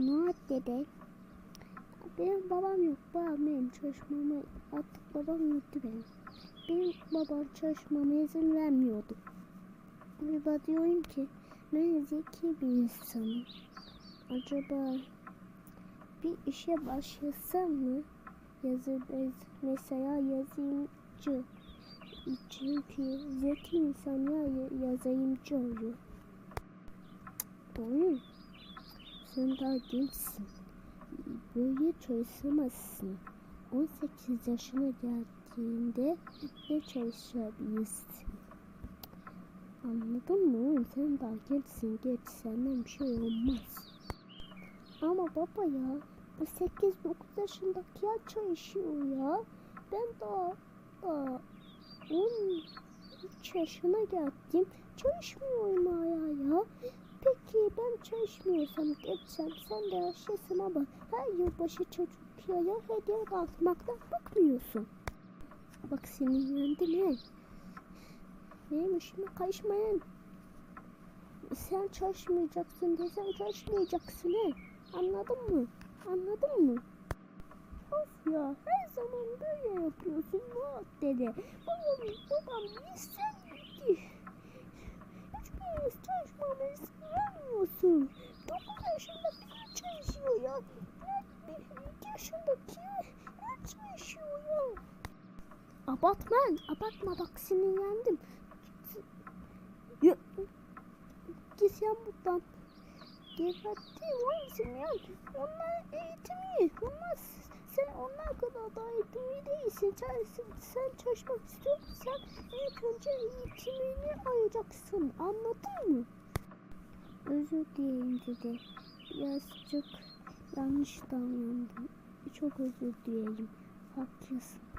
Murat dede. Benim babam yok. Babam benim çalışmamı artık babam gitti benim. Benim babam çalışmama izin vermiyordu. Acaba diyorum ki ben zeki bir insanım. Acaba bir işe başlasam mı? Yazı mesela yazımcı. Çünkü zeki insanlar ya- yazayımcı oluyor. Doğru. Daha gençsin. Böyle çalışamazsın. 18 yaşına geldiğinde ne çalışabilirsin? Anladın mı? Sen daha gençsin. Geç senden bir şey olmaz. Ama baba ya bu 8-9 yaşındakiler çalışıyor ya. Ben daha, daha 13 yaşına geldim. Çalışmıyorum hala ya. Peki ben çalışmıyorsam geçsem sen de yaşlısın ama her yılbaşı çocuklara hediye dağıtmaktan bıkmıyorsun. Bak sinirlendim he. Benim işime karışmayın. Sen çalışmayacaksın desem çalışmayacaksın he. Anladın mı? Anladın mı? Of ya her zaman böyle yapıyorsun Murat dede. Babam, babam istemiyor ki. Hiçbiriniz çalışmamı istemiyorsun. 9 yaşında biri çalışıyor ya. Ne, bir yaşındaki ne çalışıyor ya. Abartma, abartma bak sinirlendim. Git sen buradan. Gebertti vay ya. Onlar eğitimi. Onlar sen onlar kadar da eğitimli değilsin. Sen, sen, çalışmak istiyorsan ilk önce eğitimini alacaksın. Anladın mı? Özür dileyim dedi. Birazcık yanlış davrandım. Çok özür dilerim. Haklısın.